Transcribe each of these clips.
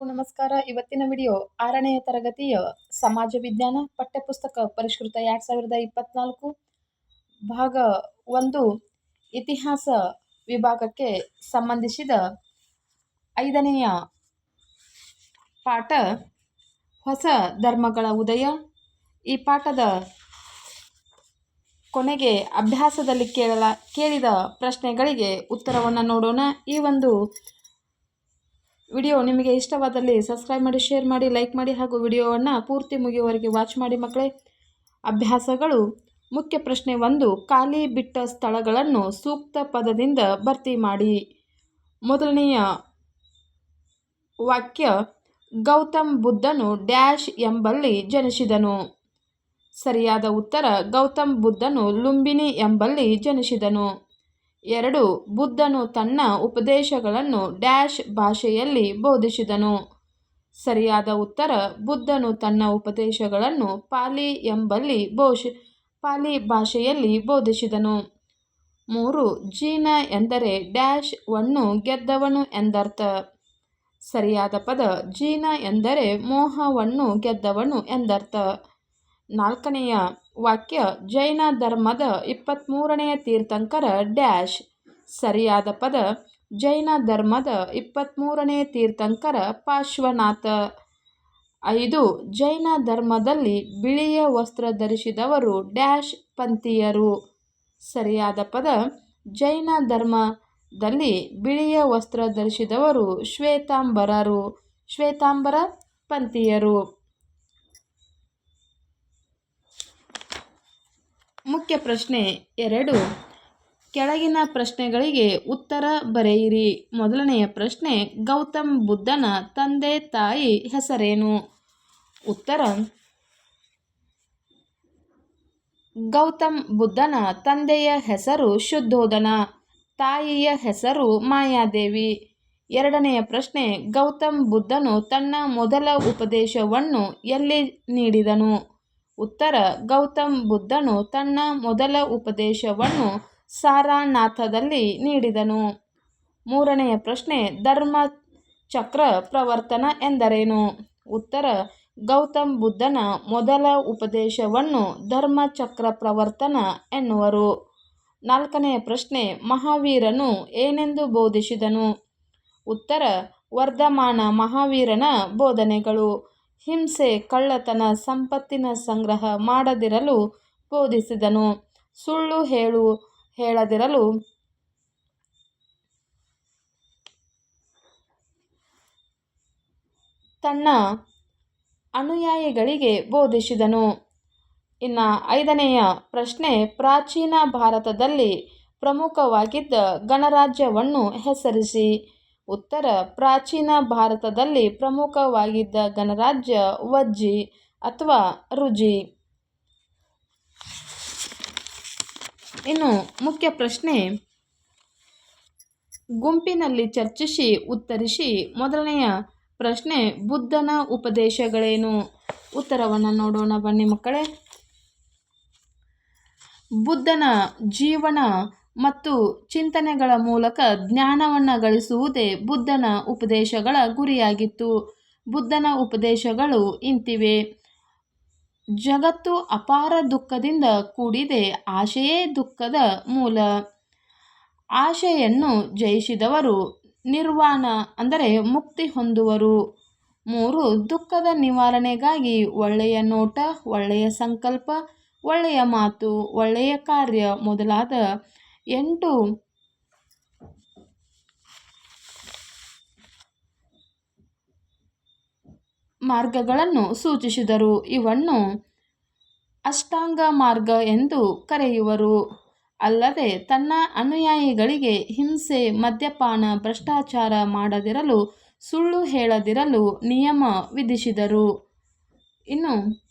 ನಮಸ್ಕಾರ. ಇವತ್ತಿನ ವಿಡಿಯೋ ಆರನೆಯ ತರಗತಿಯ ಸಮಾಜ ವಿಜ್ಞಾನ ಪಠ್ಯಪುಸ್ತಕ ಪರಿಷ್ಕೃತ ಎರಡು ಸಾವಿರದ ಇಪ್ಪತ್ನಾಲ್ಕು ಭಾಗ ಒಂದು ಇತಿಹಾಸ ವಿಭಾಗಕ್ಕೆ ಸಂಬಂಧಿಸಿದ ಐದನೆಯ ಪಾಠ ಹೊಸ ಧರ್ಮಗಳ ಉದಯ. ಈ ಪಾಠದ ಕೊನೆಗೆ ಅಭ್ಯಾಸದಲ್ಲಿ ಕೇಳಲ ಕೇಳಿದ ಪ್ರಶ್ನೆಗಳಿಗೆ ಉತ್ತರವನ್ನು ನೋಡೋಣ. ಈ ಒಂದು ವಿಡಿಯೋ ನಿಮಗೆ ಇಷ್ಟವಾದಲ್ಲಿ ಸಬ್ಸ್ಕ್ರೈಬ್ ಮಾಡಿ ಶೇರ್ ಮಾಡಿ ಲೈಕ್ ಮಾಡಿ ಹಾಗೂ ವಿಡಿಯೋವನ್ನು ಪೂರ್ತಿ ಮುಗಿಯುವವರೆಗೆ ವಾಚ್ ಮಾಡಿ ಮಕ್ಕಳೇ. ಅಭ್ಯಾಸಗಳು. ಮುಖ್ಯ ಪ್ರಶ್ನೆ ಒಂದು, ಖಾಲಿ ಬಿಟ್ಟ ಸ್ಥಳಗಳನ್ನು ಸೂಕ್ತ ಪದದಿಂದ ಭರ್ತಿ ಮಾಡಿ. ಮೊದಲನೆಯ ವಾಕ್ಯ, ಗೌತಮ್ ಬುದ್ಧನು ಡ್ಯಾಶ್ ಎಂಬಲ್ಲಿ ಜನಿಸಿದನು. ಸರಿಯಾದ ಉತ್ತರ, ಗೌತಮ್ ಬುದ್ಧನು ಲುಂಬಿನಿ ಎಂಬಲ್ಲಿ ಜನಿಸಿದನು. ಎರಡು, ಬುದ್ಧನು ತನ್ನ ಉಪದೇಶಗಳನ್ನು ಡ್ಯಾಶ್ ಭಾಷೆಯಲ್ಲಿ ಬೋಧಿಸಿದನು. ಸರಿಯಾದ ಉತ್ತರ, ಬುದ್ಧನು ತನ್ನ ಉಪದೇಶಗಳನ್ನು ಪಾಲಿ ಎಂಬಲ್ಲಿ ಬೋಷ, ಪಾಲಿ ಭಾಷೆಯಲ್ಲಿ ಬೋಧಿಸಿದನು. ಮೂರು, ಜೀನ ಎಂದರೆ ಡ್ಯಾಶ್ ವನ್ನು ಗೆದ್ದವನು ಎಂದರ್ಥ. ಸರಿಯಾದ ಪದ, ಜೀನ ಎಂದರೆ ಮೋಹವನ್ನು ಗೆದ್ದವನು ಎಂದರ್ಥ. ನಾಲ್ಕನೆಯ ವಾಕ್ಯ, ಜೈನ ಧರ್ಮದ ಇಪ್ಪತ್ತ್ಮೂರನೆಯ ತೀರ್ಥಂಕರ ಡ್ಯಾಶ್. ಸರಿಯಾದ ಪದ, ಜೈನ ಧರ್ಮದ ಇಪ್ಪತ್ತ್ಮೂರನೇ ತೀರ್ಥಂಕರ ಪಾರ್ಶ್ವನಾಥ ಐದು, ಜೈನ ಧರ್ಮದಲ್ಲಿ ಬಿಳಿಯ ವಸ್ತ್ರ ಧರಿಸಿದವರು ಡ್ಯಾಶ್ ಪಂಥೀಯರು. ಸರಿಯಾದ ಪದ, ಜೈನ ಧರ್ಮದಲ್ಲಿ ಬಿಳಿಯ ವಸ್ತ್ರ ಧರಿಸಿದವರು ಶ್ವೇತಾಂಬರರು. ಶ್ವೇತಾಂಬರ ಪಂಥೀಯರು. ಮುಖ್ಯ ಪ್ರಶ್ನೆ ಎರಡು. ಕೆಳಗಿನ ಪ್ರಶ್ನೆಗಳಿಗೆ ಉತ್ತರ ಬರೆಯಿರಿ. ಮೊದಲನೆಯ ಪ್ರಶ್ನೆ, ಗೌತಮ್ ಬುದ್ಧನ ತಂದೆ ತಾಯಿ ಹೆಸರೇನು? ಉತ್ತರ, ಗೌತಮ್ ಬುದ್ಧನ ತಂದೆಯ ಹೆಸರು ಶುದ್ಧೋಧನ ತಾಯಿಯ ಹೆಸರು ಮಾಯಾದೇವಿ. ಎರಡನೆಯ ಪ್ರಶ್ನೆ, ಗೌತಮ್ ಬುದ್ಧನು ತನ್ನ ಮೊದಲ ಉಪದೇಶವನ್ನು ಎಲ್ಲಿ ನೀಡಿದನು? ಉತ್ತರ, ಗೌತಮ್ ಬುದ್ಧನು ತನ್ನ ಮೊದಲ ಉಪದೇಶವನ್ನು ಸಾರಾನಾಥದಲ್ಲಿ ನೀಡಿದನು. ಮೂರನೆಯ ಪ್ರಶ್ನೆ, ಧರ್ಮ ಚಕ್ರ ಪ್ರವರ್ತನ ಎಂದರೇನು? ಉತ್ತರ, ಗೌತಮ್ ಬುದ್ಧನ ಮೊದಲ ಉಪದೇಶವನ್ನು ಧರ್ಮಚಕ್ರ ಪ್ರವರ್ತನ ಎನ್ನುವರು. ನಾಲ್ಕನೆಯ ಪ್ರಶ್ನೆ, ಮಹಾವೀರನು ಏನೆಂದು ಬೋಧಿಸಿದನು? ಉತ್ತರ, ವರ್ಧಮಾನ ಮಹಾವೀರನ ಬೋಧನೆಗಳು. ಹಿಂಸೆ, ಕಳ್ಳತನ, ಸಂಪತ್ತಿನ ಸಂಗ್ರಹ ಮಾಡದಿರಲು ಬೋಧಿಸಿದನು. ಸುಳ್ಳು ಹೇಳು, ಹೇಳದಿರಲು ತನ್ನ ಅನುಯಾಯಿಗಳಿಗೆ ಬೋಧಿಸಿದನು. ಇನ್ನ ಐದನೆಯ ಪ್ರಶ್ನೆ, ಪ್ರಾಚೀನ ಭಾರತದಲ್ಲಿ ಪ್ರಮುಖವಾಗಿದ್ದ ಗಣರಾಜ್ಯವನ್ನು ಹೆಸರಿಸಿ. ಉತ್ತರ ಪ್ರಾಚೀನ ಭಾರತದಲ್ಲಿ ಪ್ರಮುಖವಾಗಿದ್ದ ಗಣರಾಜ್ಯ ವಜ್ಜಿ ಅಥವಾ ರುಜಿ. ಇನ್ನು ಮುಖ್ಯ ಪ್ರಶ್ನೆ, ಗುಂಪಿನಲ್ಲಿ ಚರ್ಚಿಸಿ ಉತ್ತರಿಸಿ ಮೊದಲನೆಯ ಪ್ರಶ್ನೆ, ಬುದ್ಧನ ಉಪದೇಶಗಳೇನು? ಉತ್ತರವನ್ನು ನೋಡೋಣ ಬನ್ನಿ ಮಕ್ಕಳೇ. ಬುದ್ಧನ ಜೀವನ ಮತ್ತು ಚಿಂತನೆಗಳ ಮೂಲಕ ಜ್ಞಾನವನ್ನು ಗಳಿಸುವುದೇ ಬುದ್ಧನ ಉಪದೇಶಗಳ ಗುರಿಯಾಗಿತ್ತು. ಬುದ್ಧನ ಉಪದೇಶಗಳು ಇಂತಿವೆ. ಜಗತ್ತು ಅಪಾರ ದುಃಖದಿಂದ ಕೂಡಿದೆ, ಆಶೆಯೇ ದುಃಖದ ಮೂಲ. ಆಶೆಯನ್ನು ಜಯಿಸಿದವರು ನಿರ್ವಾಣ, ಅಂದರೆ ಮುಕ್ತಿ ಹೊಂದುವರು. ಮೂರು, ದುಃಖದ ನಿವಾರಣೆಗಾಗಿ ಒಳ್ಳೆಯ ನೋಟ, ಒಳ್ಳೆಯ ಸಂಕಲ್ಪ, ಒಳ್ಳೆಯ ಮಾತು, ಒಳ್ಳೆಯ ಕಾರ್ಯ ಮೊದಲಾದ ಎಂಟು. ಮಾರ್ಗಗಳನ್ನು ಸೂಚಿಸಿದರು. ಇವನ್ನು ಅಷ್ಟಾಂಗ ಮಾರ್ಗ ಎಂದು ಕರೆಯುವರು. ಅಲ್ಲದೆ ತನ್ನ ಅನುಯಾಯಿಗಳಿಗೆ ಹಿಂಸೆ, ಮದ್ಯಪಾನ, ಭ್ರಷ್ಟಾಚಾರ ಮಾಡದಿರಲು, ಸುಳ್ಳು ಹೇಳದಿರಲು ನಿಯಮ ವಿಧಿಸಿದರು. ಇನ್ನು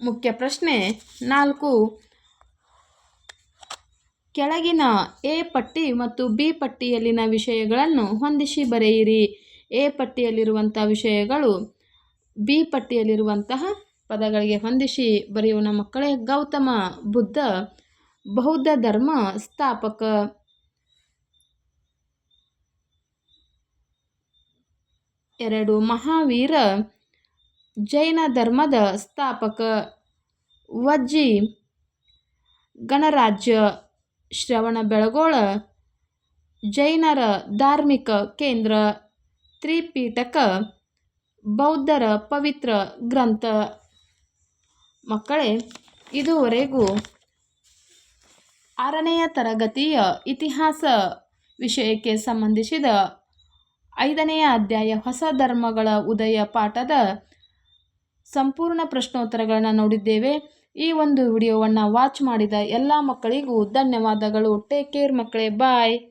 ಮುಖ್ಯ ಪ್ರಶ್ನೆ ನಾಲ್ಕು. ಕೆಳಗಿನ ಎ ಪಟ್ಟಿ ಮತ್ತು ಬಿ ಪಟ್ಟಿಯಲ್ಲಿನ ವಿಷಯಗಳನ್ನು ಹೊಂದಿಸಿ ಬರೆಯಿರಿ. ಎ ಪಟ್ಟಿಯಲ್ಲಿರುವಂಥ ವಿಷಯಗಳು ಬಿ ಪಟ್ಟಿಯಲ್ಲಿರುವಂತಹ ಪದಗಳಿಗೆ ಹೊಂದಿಸಿ ಬರೆಯೋಣ ಮಕ್ಕಳೇ ಗೌತಮ, ಬುದ್ಧ, ಬೌದ್ಧ ಧರ್ಮ ಸ್ಥಾಪಕ. ಎರಡು ಮಹಾವೀರ ಜೈನ ಧರ್ಮದ ಸ್ಥಾಪಕ ವಜ್ಜಿ ಗಣರಾಜ್ಯ ಶ್ರವಣ ಬೆಳಗೋಳ, ಜೈನರ ಧಾರ್ಮಿಕ ಕೇಂದ್ರ ತ್ರಿಪೀಠಕ ಬೌದ್ಧರ ಪವಿತ್ರ ಗ್ರಂಥ. ಮಕ್ಕಳೇ, ಇದುವರೆಗೂ ಆರನೆಯ ತರಗತಿಯ ಇತಿಹಾಸ ವಿಷಯಕ್ಕೆ ಸಂಬಂಧಿಸಿದ ಐದನೆಯ ಅಧ್ಯಾಯ ಹೊಸ ಧರ್ಮಗಳ ಉದಯ ಪಾಠದ ಸಂಪೂರ್ಣ ಪ್ರಶ್ನೋತ್ತರಗಳನ್ನು ನೋಡಿದ್ದೇವೆ. ಈ ಒಂದು ವಿಡಿಯೋವನ್ನು ವಾಚ್ ಮಾಡಿದ ಎಲ್ಲ ಮಕ್ಕಳಿಗೂ ಧನ್ಯವಾದಗಳು. ಟೇಕ್ ಕೇರ್ ಮಕ್ಕಳೇ. ಬಾಯ್